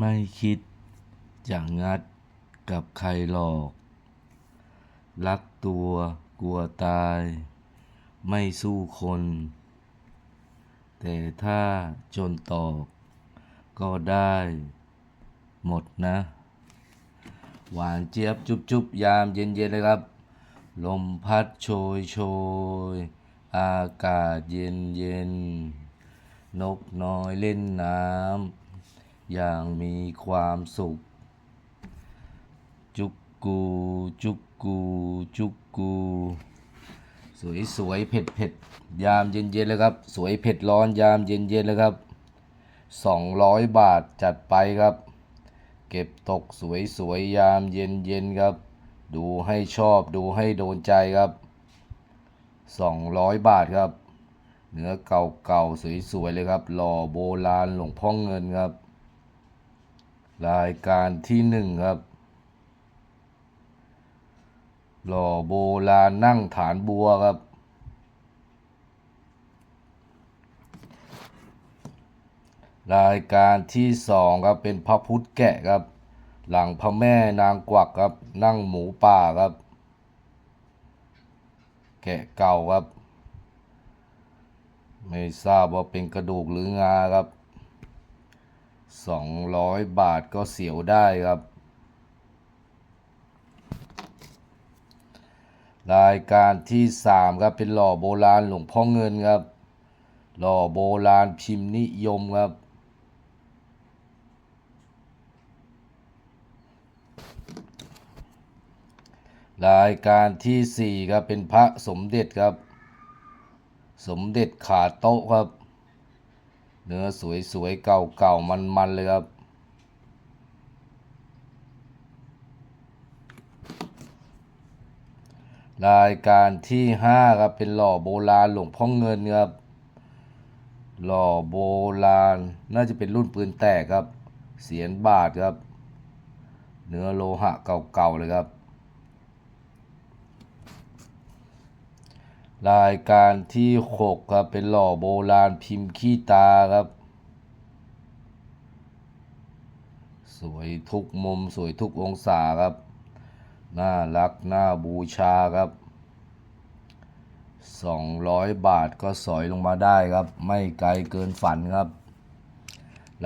ไม่คิดจะงัดกับใครหรอก รักตัวกลัวตาย ไม่สู้คน แต่ถ้าจนตอก ก็ได้ หมดนะ หวานเจี๊ยบจุบจุบยามเย็นเย็นเลยครับ ลมพัดโชยโชย อากาศเย็นเย็น นกน้อยเล่นน้ำ อย่างมีความสุข จุกกู จุกกู จุกกู สวยสวยเผ็ดเผ็ดยามเย็นเย็นเลยครับ สวยเผ็ดร้อนยามเย็นเย็นเลยครับสองร้อยบาทจัดไปครับ เก็บตกสวยสวยยามเย็นเย็นครับ ดูให้ชอบดูให้โดนใจครับสองร้อยบาทครับเนื้อเก่าเก่าสวยสวยเลยครับ หล่อโบราณหลวงพ่อเงินครับ รายการที่หนึ่งครับ หล่อโบราณนั่งฐานบัวครับ รายการที่สองครับเป็นพระพุทธแกะครับ หลังพระแม่นางกวักครับ นั่งหมูป่าครับ แกะเก่าครับ ไม่ทราบว่าเป็นกระดูกหรืองาครับ สองร้อยบาทก็เสียวได้ครับ รายการที่สามครับ เป็นหล่อโบราณหลวงพ่อเงินครับ หล่อโบราณพิมพ์นิยมครับ รายการที่สี่ครับ เป็นพระสมเด็จครับ สมเด็จขาโต๊ะครับ เนื้อสวยๆ เก่าๆ มันๆ เลยครับ รายการที่ห้าครับ เป็นหล่อโบราณหลวงพ่อเงินครับ หล่อโบราณ น่าจะเป็นรุ่นปืนแตกครับ เสียนบาทครับ เนื้อโลหะเก่าๆ เลยครับ รายการที่หกครับเป็นหล่อโบราณพิมพ์ขี้ตาครับ สวยทุกมุมสวยทุกองศาครับ น่ารักน่าบูชาครับ 200 บาทก็สอยลงมาได้ครับ ไม่ไกลเกินฝันครับ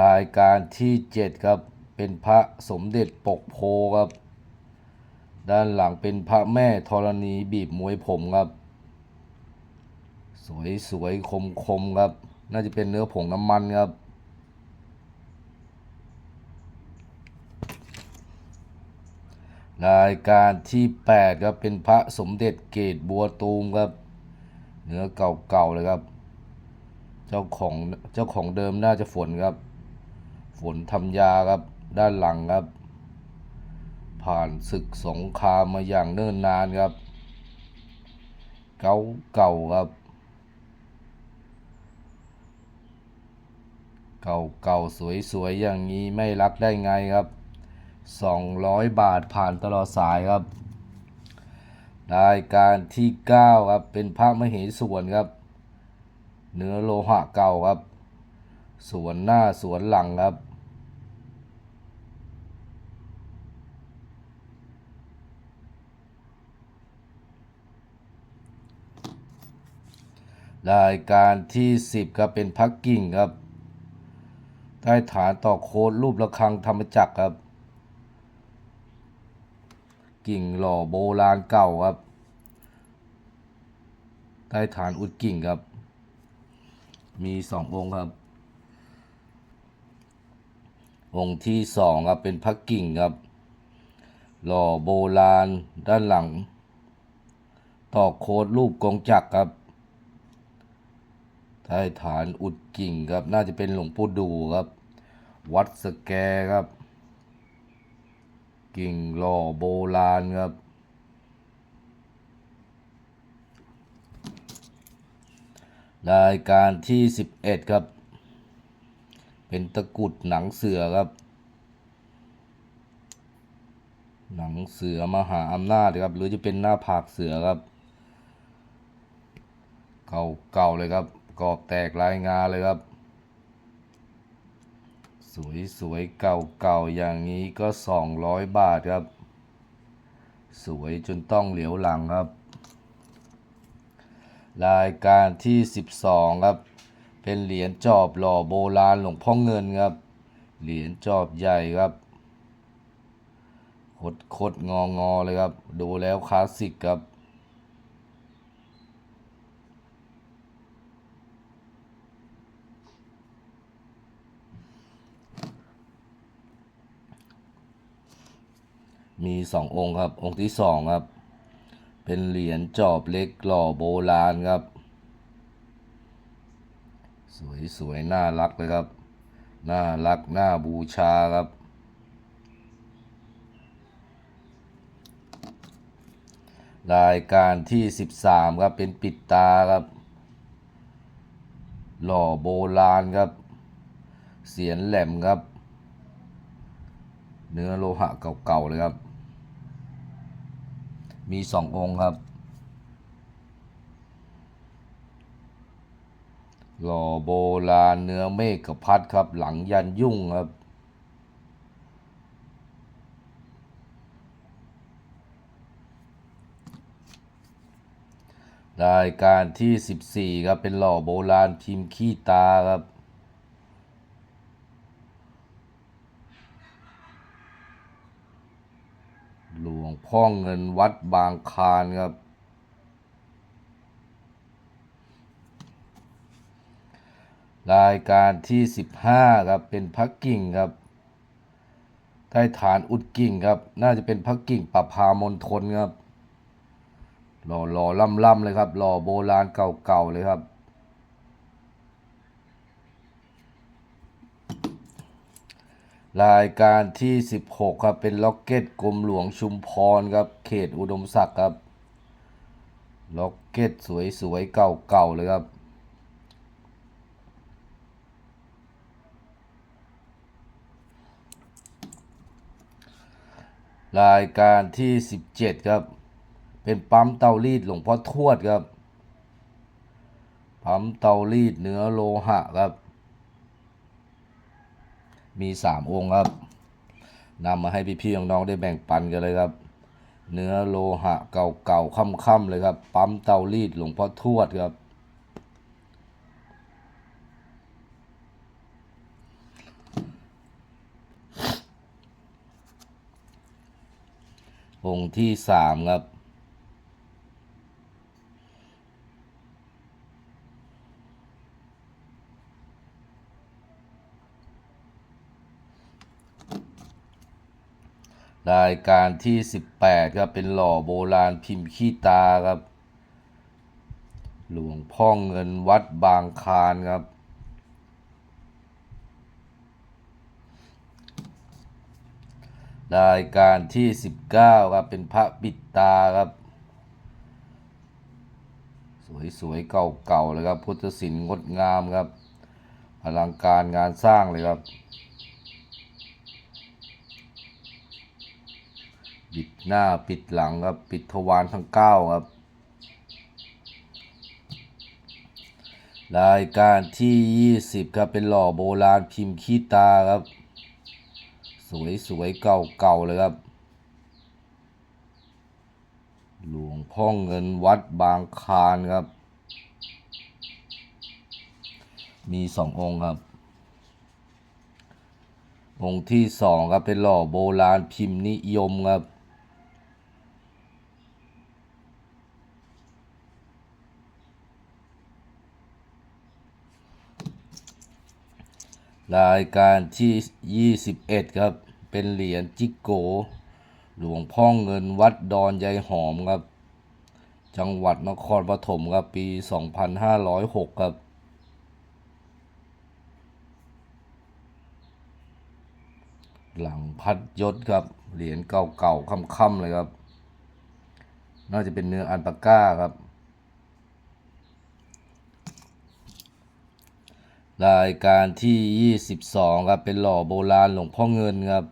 รายการที่7ครับเป็นพระสมเด็จปกโพครับ ด้านหลังเป็นพระแม่ธรณีบีบมวยผมครับ สวยสวยคมคมครับ น่าจะเป็นเนื้อผงน้ำมันครับรายการที่ 8 ครับ เป็นพระสมเด็จเกตบัวตูมครับ เนื้อเก่าๆเลยครับ เจ้าของเจ้าของเดิมน่าจะฝนครับ ฝนทำยาครับ ด้านหลังครับ ผ่านศึกสงครามมาอย่างเนิ่นนานครับ เก่าเก่าครับ เก่าเก่าสวยสวยอย่างนี้ไม่รักได้ไงครับ 200 บาทผ่านตลอดสายครับ รายการที่ 9 ครับ เป็นพระมเหสวนครับ เนื้อโลหะเก่าครับ สวนหน้าสวนหลังครับรายการที่ 10ครับเป็นพักกิ่งครับ ใต้ฐานต่อโค้ดรูประฆังธรรมจักรครับ กิ่งหล่อโบราณเก่าครับใต้ฐานอุดกิ่งครับ มีสององค์ครับ องค์ที่สองครับเป็นพระกิ่งครับ หล่อโบราณด้านหลัง ต่อโค้ดรูปกงจักรครับใต้ฐานอุดกิ่งครับ น่าจะเป็นหลวงปู่ดูครับ วัดสแกครับ กิ่งหล่อโบราณครับ รายการที่ 11 ครับ เป็นตะกุดหนังเสือครับ หนังเสือมหาอำนาจครับ หรือจะเป็นหน้าผากเสือครับ เก่าเก่าเลยครับ กรอบแตกลายงาเลยครับ สวยๆ เก่าๆ อย่างนี้ก็สองร้อยบาทครับ สวยจนต้องเหลียวหลังครับ รายการที่ 12 ครับ เป็นเหรียญจอบหล่อโบราณหลวงพ่อเงินครับ เหรียญจอบใหญ่ครับคดคดงองอเลยครับ ดูแล้วคลาสสิกครับ มีสององค์ครับ องค์ที่สองครับ เป็นเหรียญจอบเล็กหล่อโบราณครับ สวยสวยน่ารักเลยครับ น่ารัก น่าบูชาครับ รายการที่ 13 ครับ เป็นปิดตาครับ หล่อโบราณครับ เสียนแหลมครับ เนื้อโลหะเก่าๆเลยครับ มีสององค์ครับ หล่อโบราณเนื้อเมฆกับพัดครับ หลังยันยุ่งครับ รายการที่ 14 ครับ เป็นหล่อโบราณพิมพ์ขี้ตาครับ หลวง พ่อเงินวัดบางคานครับ รายการที่ 15 ครับ เป็นพักกิ่งครับใต้ฐานอุดกิ่งครับ น่าจะเป็นพักกิ่งประพามณฑลครับหล่อหล่อล่ำล่ำเลยครับหล่อโบราณเก่าๆเลยครับ รายการที่ 16 ครับ เป็นล็อกเก็ตกรมหลวงชุมพรครับ เขตอุดมศักดิ์ครับ ล็อกเก็ตสวยๆ เก่าๆ เลยครับ รายการที่ 17 ครับ เป็นปั๊มเตารีดหลวงพ่อทวดครับ ปั๊มเตารีดเนื้อโลหะครับ มีสามองค์ครับนำมาให้พี่ๆน้องๆได้แบ่งปันกันเลยครับ เนื้อโลหะเก่าๆค่ำๆเลยครับ ปั๊มเตารีดหลวงพ่อทวดครับ องค์ที่สามครับ รายการที่ 18 ครับ เป็นหล่อโบราณพิมพ์ขี้ตาครับ หลวงพ่อเงินวัดบางคานครับ รายการที่ 19 ครับ เป็นพระปิดตาครับ สวยๆ เก่าๆเลยครับ พุทธศิลป์งดงามครับ อลังการงานสร้างเลยครับ ปิดหน้าปิดหลังครับ ปิดทวารทั้งเก้าครับ รายการที่ 20 ครับ เป็นหล่อโบราณพิมพ์ขี้ตาครับ สวยสวยๆเก่าๆเลยครับ หลวงพ่อเงินวัดบางคานครับ มีสององค์ครับองค์ที่สองครับเป็นหล่อโบราณพิมพ์นิยมครับ รายการที่ 21 ครับ เป็นเหรียญจิกโก หลวงพ่อเงินวัดดอนยายหอมครับ จังหวัดนครปฐมครับ ปี 2506 ครับ หลังพัดยศครับ เหรียญเก่าๆค่ำๆเลยครับ น่าจะเป็นเนื้ออันปาก้าครับ รายการที่ 22 ครับ เป็นหล่อโบราณหลวงพ่อเงินครับ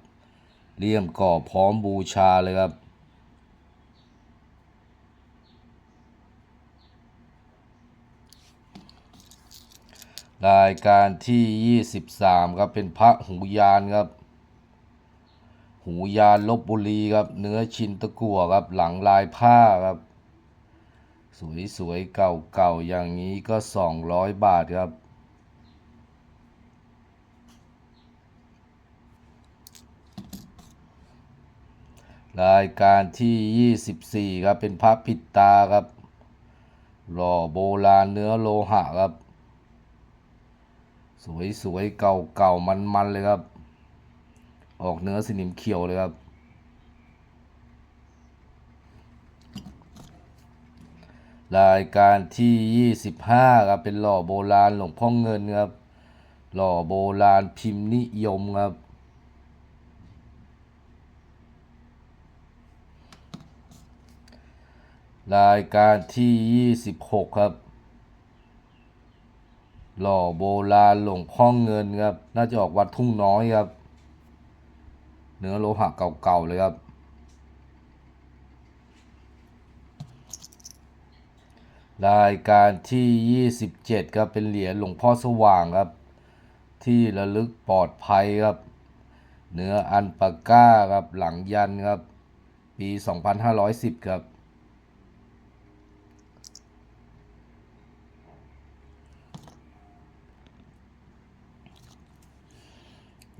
เลี่ยมก่อพร้อมบูชาเลยครับ รายการที่ 23 ครับ เป็นพระหูยานครับ หูยานลบบุรีครับ เนื้อชินตะกั่วครับ หลังลายผ้าครับ สวยๆ เก่าๆ อย่างนี้ก็ 200 บาทครับ รายการที่ 24 ครับเป็นพระปิดตาครับ หล่อโบราณเนื้อโลหะครับ สวยๆ เก่าๆ มันๆ เลยครับ ออกเนื้อสนิมเขียวเลยครับ รายการที่ 25 ครับเป็นหล่อโบราณหลวงพ่อเงินครับ หล่อโบราณพิมพ์นิยมครับ รายการที่ 26 ครับ หล่อโบราณหลวงพ่อเงินครับ น่าจะออกวัดทุ่งน้อยครับ เนื้อโลหะเก่าๆเลยครับ รายการที่ 27 ครับเป็นเหรียญหลวงพ่อสว่างครับ ที่ระลึกปลอดภัยครับ เนื้ออันปาก้าครับหลังยันครับ ปี 2510 ครับ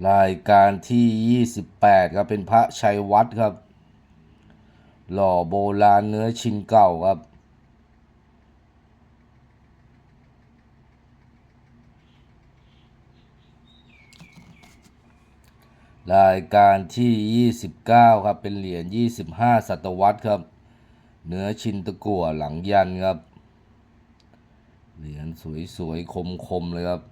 รายการที่ 28 ครับเป็นพระชัยวัดครับ หล่อโบราณเนื้อชินเก่าครับ รายการที่ 29 ครับ เป็นเหรียญ 25 ศตวรรษครับ เนื้อชินตะกั่วหลังยันครับ เหรียญสวยๆ คมๆ เลยครับ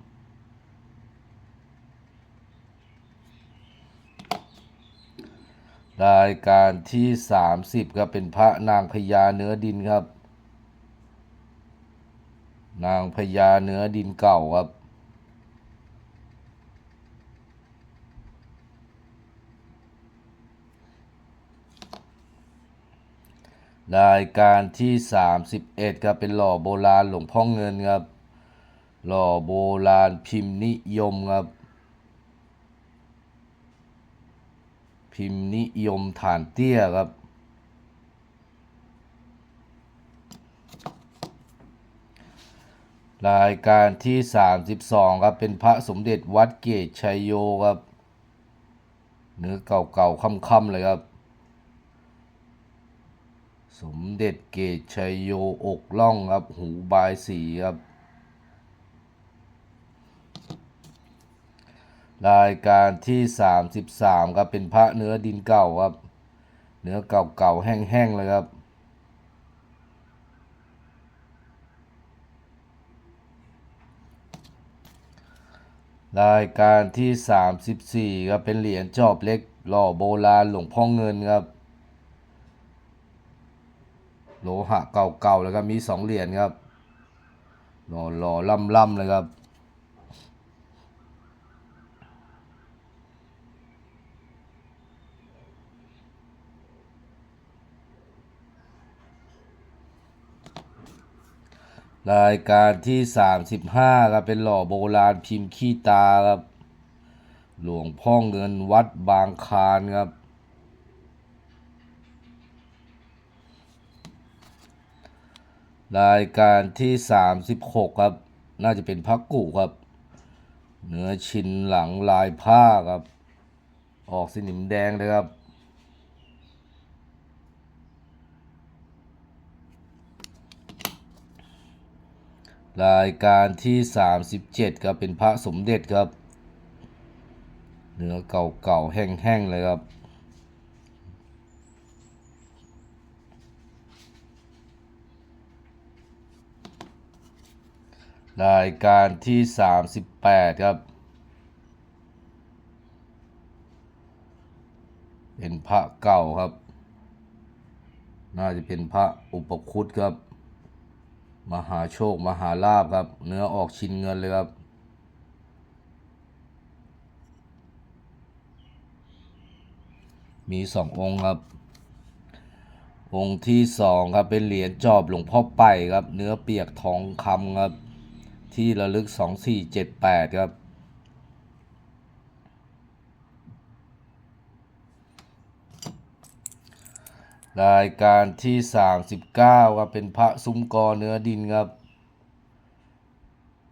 รายการที่ 30ครับเป็นพระนางพญาเนื้อดินครับ นางพญาเนื้อดินเก่าครับ รายการที่ 31ครับเป็นหล่อโบราณหลวงพ่อเงินครับ หล่อโบราณพิมพ์นิยมครับ พิมพ์นิยมฐานเตี้ยครับ รายการที่ 32 ครับ เป็นพระสมเด็จวัดเกตชัยโยครับ เนื้อเก่าๆค่ำๆเลยครับ สมเด็จเกตชัยโยอกล่องครับ หูบายสีครับ รายการที่ 33ครับเป็นพระเนื้อดินเก่าครับ เนื้อเก่าๆแห้งๆเลยครับรายการที่ 34ครับเป็นเหรียญจอบเล็กหล่อโบราณหลวงพ่อเงินครับโลหะเก่าๆแล้วก็มีสองเหรียญครับหล่อหล่อล่ำล่ำๆเลยครับ รายการที่ 35ครับเป็นหล่อโบราณพิมพ์ขี้ตาครับ หลวงพ่อเงินวัดบางคานครับ รายการที่ 36 ครับ น่าจะเป็นพักกุครับ เนื้อชินหลังลายผ้าครับ ออกสีนิมแดงเลยครับ รายการที่ 37ครับเป็นพระสมเด็จครับ เนื้อเก่าๆแห้งๆเลยครับ รายการที่ 38 ครับ เป็นพระเก่าครับ น่าจะเป็นพระอุปคุตครับ มหาโชค มหาลาภครับ เนื้อออกชิ้นเงินเลยครับ มีสององค์ครับ องค์ที่สองครับเป็นเหรียญจอบหลวงพ่อไปครับ เนื้อเปียกทองคำครับ ที่ระลึก2478 ครับ รายการที่ 39ครับเป็นพระซุ้มกอเนื้อดินครับ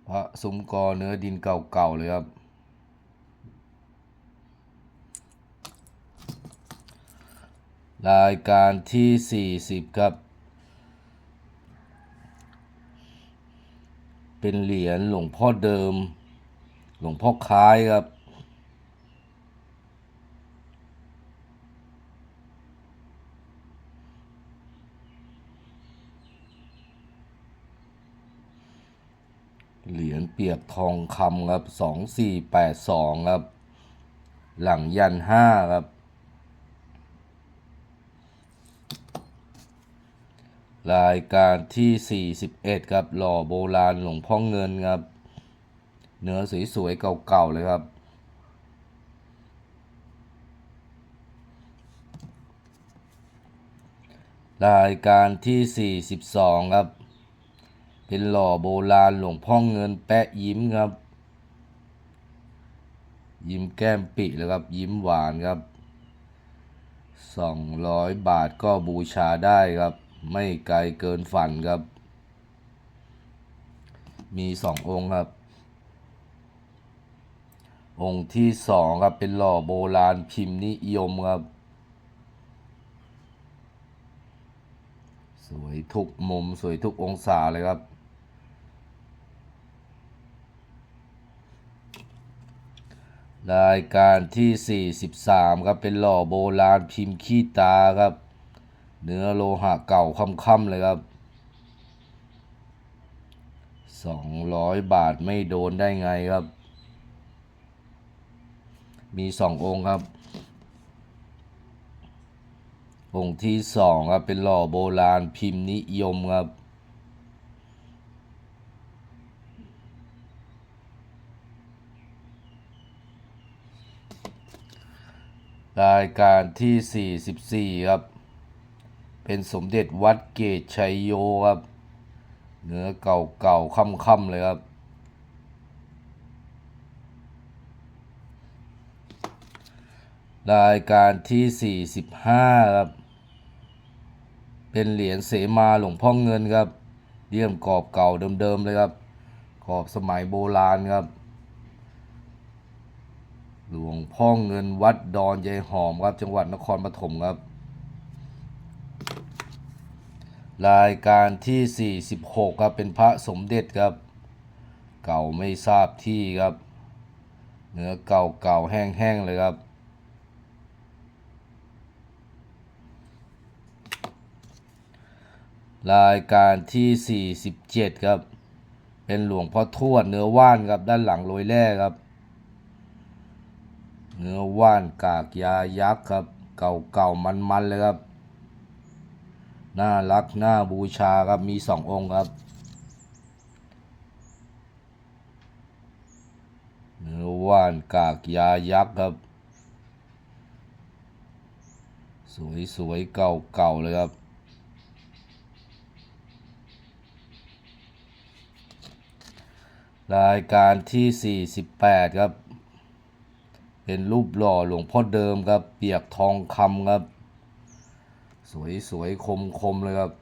พระซุ้มกอเนื้อดินเก่าๆเลยครับ รายการที่ 40 ครับ เป็นเหรียญหลวงพ่อเดิม หลวงพ่อคล้ายครับ เหรียญเปียกทองคำครับสองสี่แปดสองครับ หลังยันห้าครับ รายการที่ 41 ครับ หล่อโบราณหลวงพ่อเงินครับ เนื้อสวยๆเก่าๆเลยครับรายการที่ 42 ครับ เป็นหล่อโบราณหลวงพ่อเงินแปะยิ้มครับ ยิ้มแก้มปิเลยครับ ยิ้มหวานครับ 200 บาทก็บูชาได้ครับ ไม่ไกลเกินฝันครับ มีสององค์ครับ องค์ที่สองครับเป็นหล่อโบราณพิมพ์นิยมครับสวยทุกมุมสวยทุกองศาเลยครับ รายการที่ 43 ครับ เป็นหล่อโบราณพิมพ์ขี้ตาครับ เนื้อโลหะเก่าค่ำๆเลยครับ 200 บาทไม่โดนได้ไงครับ มีสององค์ครับ องค์ที่สองครับ เป็นหล่อโบราณพิมพ์นิยมครับ รายการที่ 44 ครับ เป็นสมเด็จวัดเกตชัยโยครับ เนื้อเก่าๆค่ำๆเลยครับ รายการที่ 45 ครับ เป็นเหรียญเสมาหลวงพ่อเงินครับเลี่ยมกรอบเก่าเดิมๆเลยครับ กรอบสมัยโบราณครับ หลวงพ่อเงินวัดดอนยายหอมครับจังหวัดนครปฐมครับ รายการที่ 46 ครับ เป็นพระสมเด็จครับ เก่าไม่ทราบที่ครับ เนื้อเก่าเก่าแห้งๆเลยครับรายการที่ 47 ครับ เป็นหลวงพ่อทวดเนื้อว่านครับ ด้านหลังโรยแร่ครับ เนื้อว่านกากยายักษ์ครับ เก่าเก่ามันมันๆเลยครับ น่ารักน่าบูชาครับมีสององค์ครับ เนื้อว่านกากยายักษ์ครับ สวยสวยๆเก่าเก่าๆเลยครับรายการที่ 48 ครับ เป็นรูปหล่อหลวงพ่อเดิมครับ เปียกทองคำครับ สวยสวยคมคมเลยครับ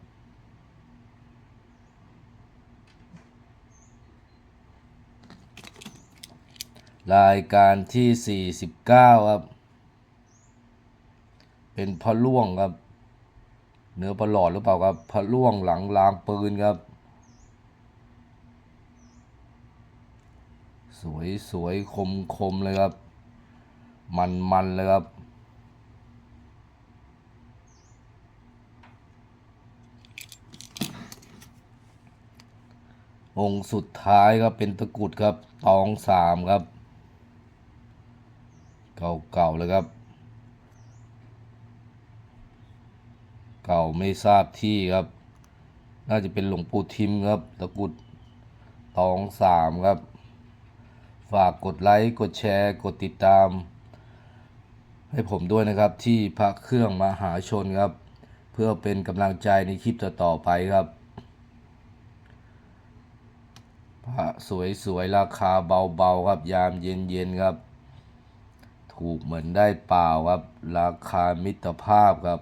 รายการที่ 49 ครับ เป็นพระล่วงครับ เนื้อปลาหลอดหรือเปล่าครับพระล่วงหลังลางปืนครับ สวยสวยคมคมเลยครับ มันมันเลยครับองค์สุดท้ายครับเป็นตะกุดครับ ตองสามครับ เก่าๆเลยครับ เก่าไม่ทราบที่ครับ น่าจะเป็นหลวงปู่ทิมครับ ตะกุดตองสามครับ ฝากกดไลค์ กดแชร์ กดติดตาม ให้ผมด้วยนะครับที่พระเครื่องมหาชนครับ เพื่อเป็นกำลังใจในคลิปต่อๆไปครับพระสวยๆราคาเบาๆครับยามเย็นๆครับ ถูกเหมือนได้เปล่าครับราคามิตรภาพครับ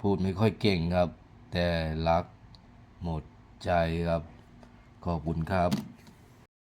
พูดไม่ค่อยเก่งครับ แต่รักหมดใจครับ ขอบคุณครับ